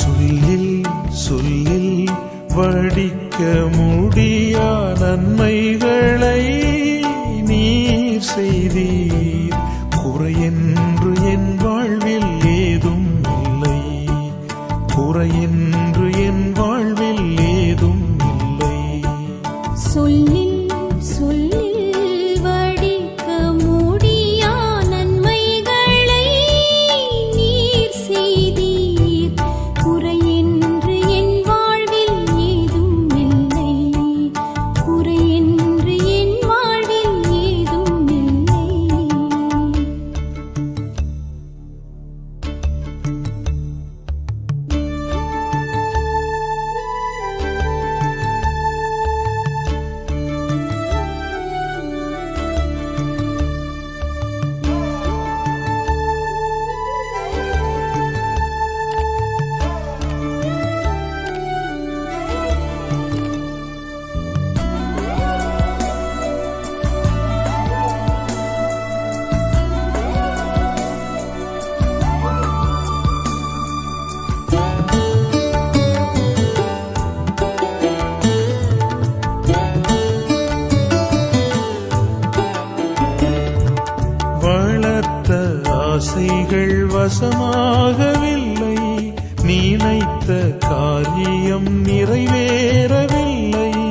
சொல்லில் சொல்லில் வடிக்க முடியா நன்மைகளை நீர் செய்தீர். குறையென்று என் வாழ்வில் ஏதும் இல்லை. குறையென்று என் வாழ்வில் ஏதும் இல்லை. சொல்லி ஆசைகள் நீ நினைத்த காரியம் நிறைவேறவில்லை.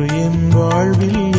குறையின்று என் வாழ்வில்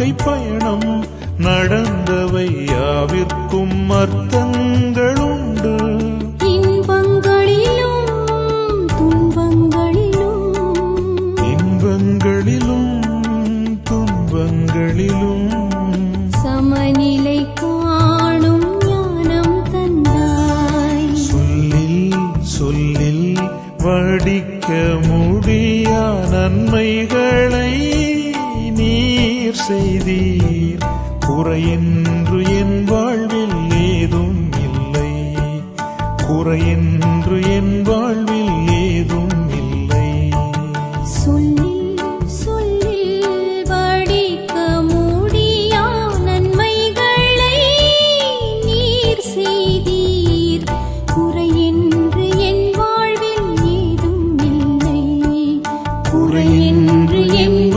வாழ்க்கை பயணம் நடந்தவை யாவிற்கும் அர்த்தங்களுண்டு. இன்பங்களிலும் துன்பங்களிலும். இன்பங்களிலும் துன்பங்களிலும். சமநிலை காணும் ஞானம் தந்தாய். சொல்லில் சொல்லில் வடிக்க முடியா நன்மைகளை நீர் செய்தீர். குறையென்று என் வாழ்வில் ஏதும் இல்லை. குறையென்று என் வாழ்வில் ஏதும் என்று என்